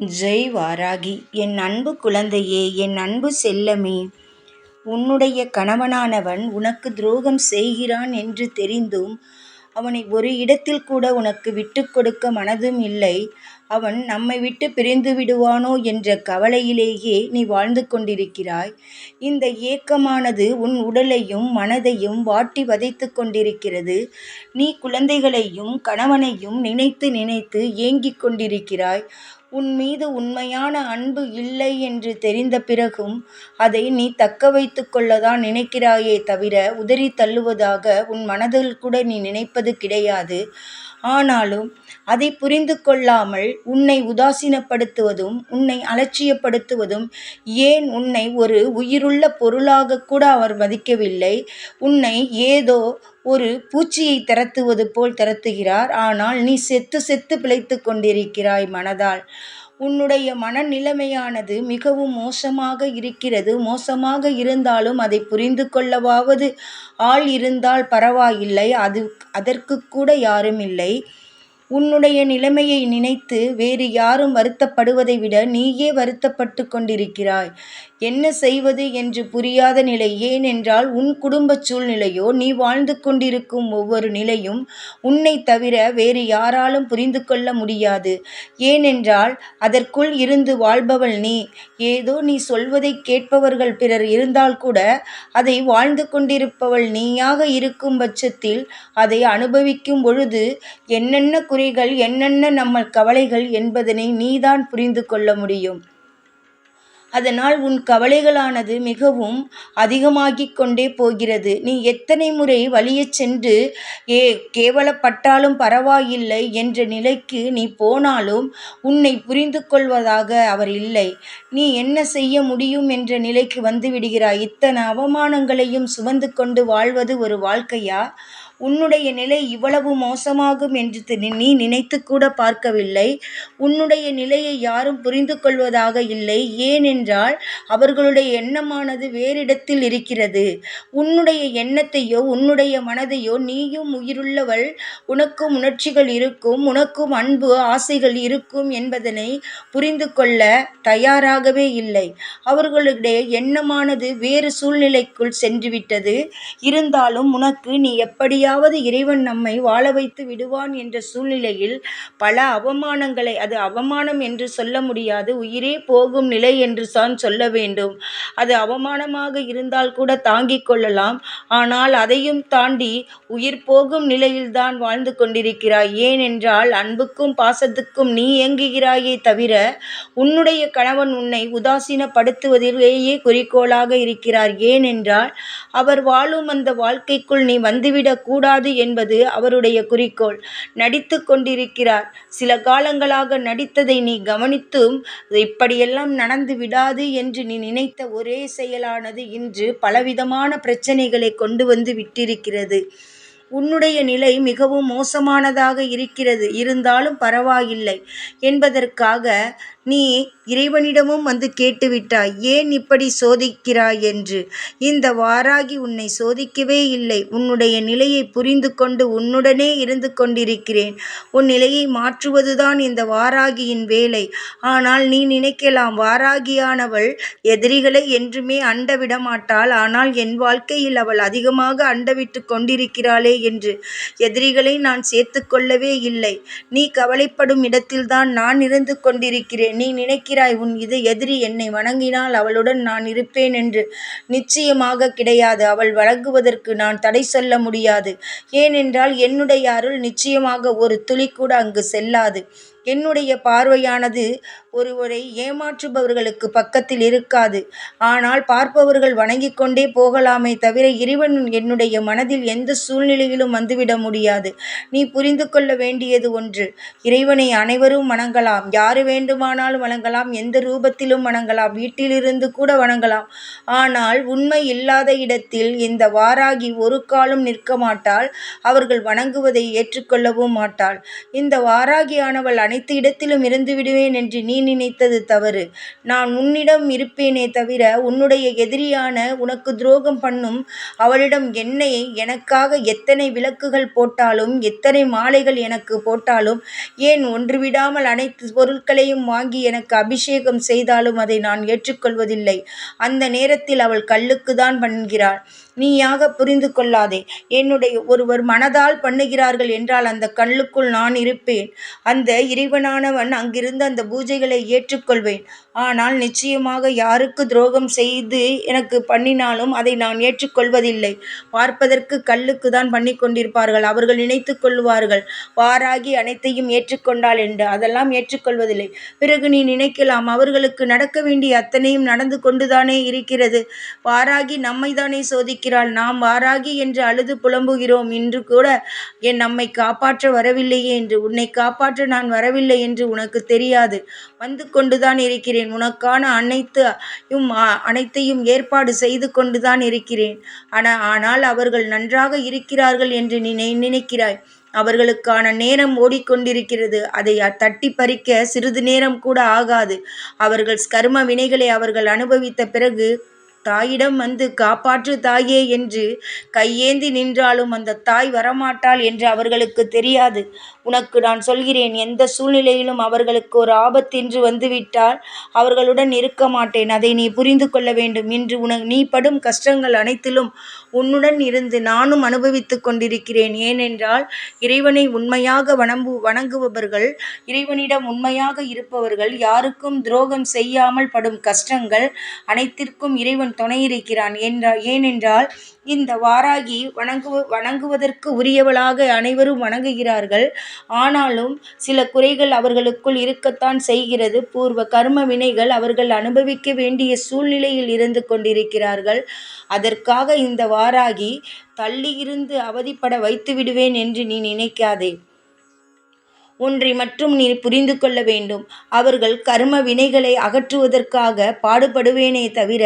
ஜெய் வாராகி என் அன்பு குழந்தையே என் அன்பு செல்லமே உன்னுடைய கணவனானவன் உனக்கு துரோகம் செய்கிறான் என்று தெரிந்தும் அவனை ஒரு இடத்தில் கூட உனக்கு விட்டு கொடுக்க மனதும் இல்லை. அவன் நம்மை விட்டு பிரிந்து விடுவானோ என்ற கவலையிலேயே நீ வாழ்ந்து கொண்டிருக்கிறாய். இந்த ஏக்கமானது உன் உடலையும் மனதையும் வாட்டி வதைத்து கொண்டிருக்கிறது. நீ குழந்தைகளையும் கணவனையும் நினைத்து நினைத்து ஏங்கிக் கொண்டிருக்கிறாய். உன் மீது உண்மையான அன்பு இல்லை என்று தெரிந்த பிறகும் அதை நீ தக்க வைத்து கொள்ளதான் நினைக்கிறாயே தவிர உதறி தள்ளுவதாக உன் மனதில் கூட நீ நினைப்பது கிடையாது. ஆனாலும் அதை புரிந்து கொள்ளாமல் உன்னை உதாசீனப்படுத்துவதும் உன்னை அலட்சியப்படுத்துவதும் ஏன் உன்னை ஒரு உயிருள்ள பொருளாக கூட அவர் மதிக்கவில்லை? உன்னை ஏதோ ஒரு பூச்சியை திரத்துவது போல் திரத்துகிறார் ஆனால் நீ செத்து செத்து பிழைத்து கொண்டிருக்கிறாய் மனதால். உன்னுடைய மனநிலைமையானது மிகவும் மோசமாக இருக்கிறது. மோசமாக இருந்தாலும் அதை புரிந்து கொள்ளவாவது ஆள் இருந்தால் பரவாயில்லை. அது அதற்கு கூட யாரும் இல்லை. உன்னுடைய நிலைமையை நினைத்து வேறு யாரும் வருத்தப்படுவதை விட நீயே வருத்தப்பட்டு கொண்டிருக்கிறாய். என்ன செய்வது என்று புரியாத நிலை ஏனென்றால் உன் குடும்ப சூழ்நிலையோ நீ வாழ்ந்து கொண்டிருக்கும் ஒவ்வொரு நிலையும் உன்னை தவிர வேறு யாராலும் புரிந்து கொள்ள முடியாது. ஏனென்றால் அதற்குள் இருந்து வாழ்பவள் நீ. ஏதோ நீ சொல்வதை கேட்பவர்கள் பிறர் இருந்தால் கூட அதை வாழ்ந்து கொண்டிருப்பவள் நீயாக இருக்கும் பட்சத்தில் அதை அனுபவிக்கும் பொழுது என்னென்ன குறைகள் என்னென்ன நம்ம கவலைகள் என்பதனை நீதான் புரிந்து கொள்ள முடியும். அதனால் உன் கவலைகளானது மிகவும் அதிகமாகிக் கொண்டே போகிறது. நீ எத்தனை முறை வழியச் சென்று ஏ கேவலப்பட்டாலும் பரவாயில்லை என்ற நிலைக்கு நீ போனாலும் உன்னை புரிந்து கொள்வதாக அவர் இல்லை. நீ என்ன செய்ய முடியும் என்ற நிலைக்கு வந்துவிடுகிறாய் இத்தனை அவமானங்களையும் சுமந்து கொண்டு வாழ்வது ஒரு வாழ்க்கையா? உன்னுடைய நிலை இவ்வளவு மோசமாகும் என்று நீ நினைத்து கூட பார்க்கவில்லை. உன்னுடைய நிலையை யாரும் புரிந்து கொள்வதாக இல்லை. ஏனென்றால் அவர்களுடைய எண்ணமானது வேறிடத்தில் இருக்கிறது. உன்னுடைய எண்ணத்தையோ உன்னுடைய மனதையோ நீயும் உயிருள்ளவள். உனக்கும் உணர்ச்சிகள் இருக்கும். உனக்கும் அன்பு ஆசைகள் இருக்கும் என்பதனை புரிந்து கொள்ள தயாராகவே இல்லை. அவர்களுடைய எண்ணமானது வேறு சூழ்நிலைக்குள் சென்றுவிட்டது. இருந்தாலும் உனக்கு நீ எப்படி எப்படியாவது இறைவன் நம்மை வாழ வைத்து விடுவான் என்ற சூழ்நிலையில் பல அவமானங்களை அது அவமானம் என்று சொல்ல முடியாது. உயிரே போகும் நிலை என்று தான் சொல்ல வேண்டும். அது அவமானமாக இருந்தால் கூட தாங்கிக் கொள்ளலாம். ஆனால் அதையும் தாண்டி உயிர் போகும் நிலையில்தான் வாழ்ந்து கொண்டிருக்கிறாய். ஏனென்றால் அன்புக்கும் பாசத்துக்கும் நீ இயங்குகிறாயே தவிர உன்னுடைய கணவன் உன்னை உதாசீனப்படுத்துவதிலேயே குறிக்கோளாக இருக்கிறார். ஏனென்றால் அவர் வாழும் அந்த வாழ்க்கைக்குள் நீ வந்துவிடக் கூடாது என்பது அவருடைய குறிக்கோள். நடித்து கொண்டிருக்கிறார். சில காலங்களாக நடித்ததை நீ கவனித்தும் இப்படியெல்லாம் நடந்து விடாது என்று நீ நினைத்த ஒரே செயலானது இன்று பலவிதமான பிரச்சனைகளை கொண்டு வந்து விட்டிருக்கிறது. உன்னுடைய நிலை மிகவும் மோசமானதாக இருக்கிறது. இருந்தாலும் பரவாயில்லை. என்பதற்காக நீ இறைவனிடமும் வந்து கேட்டுவிட்டாய். ஏன் இப்படி சோதிக்கிறாய் என்று? இந்த வாராகி உன்னை சோதிக்கவே இல்லை. உன்னுடைய நிலையை புரிந்து கொண்டு உன்னுடனே இருந்து கொண்டிருக்கிறேன். உன் நிலையை மாற்றுவதுதான் இந்த வாராகியின் வேலை. ஆனால் நீ நினைக்கலாம் வாராகியானவள் எதிரிகளை என்றுமே அண்டவிடமாட்டாள் ஆனால் என் வாழ்க்கையில் அவள் அதிகமாக அண்டவிட்டு கொண்டிருக்கிறாளே என்று எதிரிகளை நான் சேர்த்து கொள்ளவே இல்லை. நீ கவலைப்படும் இடத்தில்தான் நான் இருந்து கொண்டிருக்கிறேன். நீ நினைக்கிறாய் உன் இது எதிரி என்னை வணங்கினால் அவளுடன் நான் இருப்பேன் என்று நிச்சயமாக கிடையாது. அவள் வழங்குவதற்கு நான் தடை சொல்ல முடியாது. ஏனென்றால் என்னுடைய அருள் நிச்சயமாக ஒரு துளி கூட அங்கு செல்லாது. என்னுடைய பார்வையானது ஒருவரை ஏமாற்றுபவர்களுக்கு பக்கத்தில் இருக்காது. ஆனால் பார்ப்பவர்கள் வணங்கி கொண்டே போகலாமே தவிர இறைவன் என்னுடைய மனதில் எந்த சூழ்நிலையிலும் வந்துவிட முடியாது. நீ புரிந்து கொள்ள வேண்டியது ஒன்று. இறைவனை அனைவரும் வணங்கலாம். யாரு வேண்டுமானால் வேண்டுமானாலும் வணங்கலாம் எந்த ரூபத்திலும் வணங்கலாம் வீட்டிலிருந்து கூட வணங்கலாம் ஆனால் உண்மை இல்லாத இடத்தில் இந்த வாராகி ஒரு காலம் நிற்க மாட்டாள் அவர்கள் வணங்குவதை ஏற்றுக்கொள்ளவும் மாட்டாள் இந்த வாராகியானவள் அனைத்து இடத்திலும் இருந்து விடுவேன் என்று நீ நினைத்தது தவறு. நான் உன்னிடம் இருப்பேனே தவிர உன்னுடைய எதிரியான உனக்கு துரோகம் பண்ணும் அவளிடம் என்னை எனக்காக எத்தனை விளக்குகள் போட்டாலும் எத்தனை மாலைகள் எனக்கு போட்டாலும் ஏன் ஒன்று விடாமல் அனைத்து பொருட்களையும் வாங்கி எனக்கு அபிஷேகம் செய்தாலும் அதை நான் ஏற்றுக்கொள்வதில்லை. அந்த நேரத்தில் அவள் கல்லுக்குத்தான் பண்ணுகிறாள். நீயாக புரிந்து கொள்ளாதே. என்னுடைய ஒருவர் மனதால் பண்ணுகிறார்கள் என்றால் அந்த கல்லுக்குள் நான் இருப்பேன். அந்த இறைவனானவன் அங்கிருந்து அந்த பூஜைகளை ஏற்றுக்கொள்வேன். ஆனால் நிச்சயமாக யாருக்கு துரோகம் செய்து எனக்கு பண்ணினாலும் அதை நான் ஏற்றுக்கொள்வதில்லை. பார்ப்பதற்கு கல்லுக்குத்தான் பண்ணி கொண்டிருப்பார்கள். அவர்கள் நினைத்து கொள்வார்கள் வாராகி அனைத்தையும் ஏற்றுக்கொண்டாள் என்று. அதெல்லாம் ஏற்றுக்கொள்வதில்லை. பிறகு நீ நினைக்கலாம் அவர்களுக்கு நடக்க வேண்டிய அத்தனையும் நடந்து கொண்டுதானே இருக்கிறது. வாராகி நம்மைத்தானே சோதிக்கிறாள். நாம் வாராகி என்று அழுது புலம்புகிறோம். இன்று கூட என் நம்மை காப்பாற்ற வரவில்லையே என்று. உன்னை காப்பாற்ற நான் வரவில்லை என்று உனக்கு தெரியாது. வந்து கொண்டுதான் இருக்கிறேன். உனக்கான அனைத்தையும் அனைத்தையும் ஏற்பாடு செய்து கொண்டுதான் இருக்கிறேன். ஆனால் அவர்கள் நன்றாக இருக்கிறார்கள் என்று நீ நினைக்கிறாய். அவர்களுக்கான நேரம் ஓடிக்கொண்டிருக்கிறது. அதை தட்டி பறிக்க சிறிது நேரம் கூட ஆகாது. அவர்கள் கர்ம வினைகளை அவர்கள் அனுபவித்த பிறகு தாயிடம் வந்து காப்பாற்று தாயே என்று கையேந்தி நின்றாலும் அந்த தாய் வரமாட்டாள் என்று அவர்களுக்கு தெரியாது. உனக்கு நான் சொல்கிறேன் எந்த சூழ்நிலையிலும் அவர்களுக்கு ஒரு ஆபத்தின்று வந்துவிட்டால் அவர்களுடன் இருக்க மாட்டேன். அதை நீ புரிந்து கொள்ள வேண்டும். இன்று நீ படும் கஷ்டங்கள் அனைத்திலும் உன்னுடன் இருந்து நானும் அனுபவித்துக் கொண்டிருக்கிறேன். ஏனென்றால் இறைவனை உண்மையாக வணங்குபவர்கள் இறைவனிடம் உண்மையாக இருப்பவர்கள் யாருக்கும் துரோகம் செய்யாமல் படும் கஷ்டங்கள் அனைத்திற்கும் இறைவன் துணையிருக்கிறான். ஏனென்றால் இந்த வாராகி வணங்குவதற்கு உரியவளாக அனைவரும் வணங்குகிறார்கள். ஆனாலும் சில குறைகள் அவர்களுக்குள் இருக்கத்தான் செய்கிறது. பூர்வ கர்ம வினைகள் அவர்கள் அனுபவிக்க வேண்டிய சூழ்நிலையில் இருந்து கொண்டிருக்கிறார்கள். அதற்காக இந்த வாராகி தள்ளியிருந்து அவதிப்பட வைத்து விடுவேன் என்று நீ நினைக்காதே. ஒன்றை மட்டும் நீ புரிந்து கொள்ள வேண்டும். அவர்கள் கர்ம வினைகளை அகற்றுவதற்காக பாடுபடுவேனே தவிர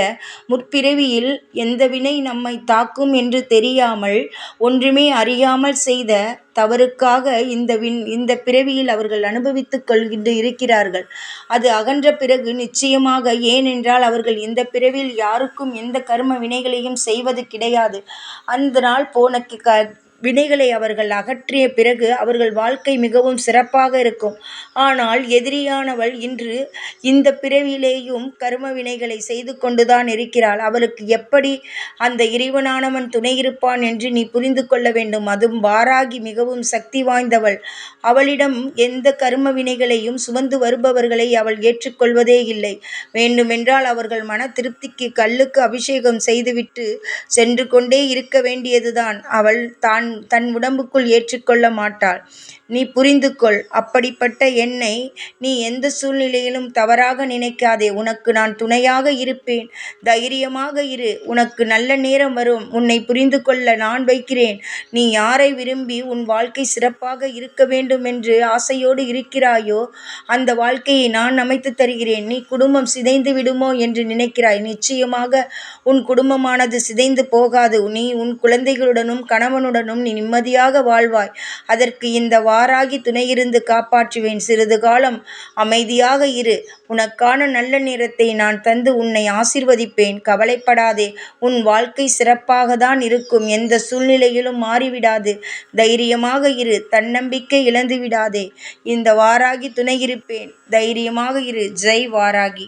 முற்பிறவியில் எந்த வினை நம்மை தாக்கும் என்று தெரியாமல் ஒன்றுமே அறியாமல் செய்த தவறுக்காக இந்த வின் இந்த பிறவியில் அவர்கள் அனுபவித்துக் கொள்கின்ற இருக்கிறார்கள். அது அகன்ற பிறகு நிச்சயமாக ஏனென்றால் அவர்கள் இந்த பிறவியில் யாருக்கும் எந்த கர்ம வினைகளையும் செய்வது கிடையாது. அந்த நாள் போனக்கு போன வினைகளை அவர்கள் அகற்றிய பிறகு அவர்கள் வாழ்க்கை மிகவும் சிறப்பாக இருக்கும். ஆனால் எதிரியானவள் இன்று இந்த பிறவியிலேயும் கரும வினைகளை செய்து கொண்டுதான் இருக்கிறாள். அவளுக்கு எப்படி அந்த இறைவனானவன் துணை இருப்பான் என்று நீ புரிந்து கொள்ள வேண்டும். அதுவும் வாராகி மிகவும் சக்தி வாய்ந்தவள். அவளிடம் எந்த கரும வினைகளையும் சுமந்து வருபவர்களை அவள் ஏற்றுக்கொள்வதே இல்லை வேண்டுமென்றால் அவர்கள் மன திருப்திக்கு கல்லுக்கு அபிஷேகம் செய்துவிட்டு சென்று கொண்டே இருக்க வேண்டியதுதான். அவள் தான் தன் உடம்புக்குள் ஏற்றுக்கொள்ள மாட்டாள். நீ புரிந்து கொள். அப்படிப்பட்ட என்னை நீ எந்த சூழ்நிலையிலும் தவறாக நினைக்காதே. உனக்கு நான் துணையாக இருப்பேன். தைரியமாக இரு. உனக்கு நல்ல நேரம் வரும். உன்னை புரிந்து கொள்ள நான் வைக்கிறேன். நீ யாரை விரும்பி உன் வாழ்க்கை சிறப்பாக இருக்க வேண்டுமென்று ஆசையோடு இருக்கிறாயோ அந்த வாழ்க்கையை நான் அமைத்துத் தருகிறேன். நீ குடும்பம் சிதைந்து விடுமோ என்று நினைக்கிறாய். நிச்சயமாக உன் குடும்பமானது சிதைந்து போகாது. நீ உன் குழந்தைகளுடனும் கணவனுடனும் நீ நிம்மதியாக வாழ்வாய். அதற்கு இந்த வாராகி துணையிருந்து காப்பாற்றுவேன். சிறிது காலம் அமைதியாக இரு. உனக்கான நல்ல நேரத்தை நான் தந்து உன்னை ஆசீர்வதிப்பேன். கவலைப்படாதே. உன் வாழ்க்கை சிறப்பாகத்தான் இருக்கும். எந்த சூழ்நிலையிலும் மாறிவிடாது. தைரியமாக இரு. தன்னம்பிக்கை இழந்துவிடாதே. இந்த வாராகி துணை இருப்பேன் தைரியமாக இரு. ஜெய் வாராகி.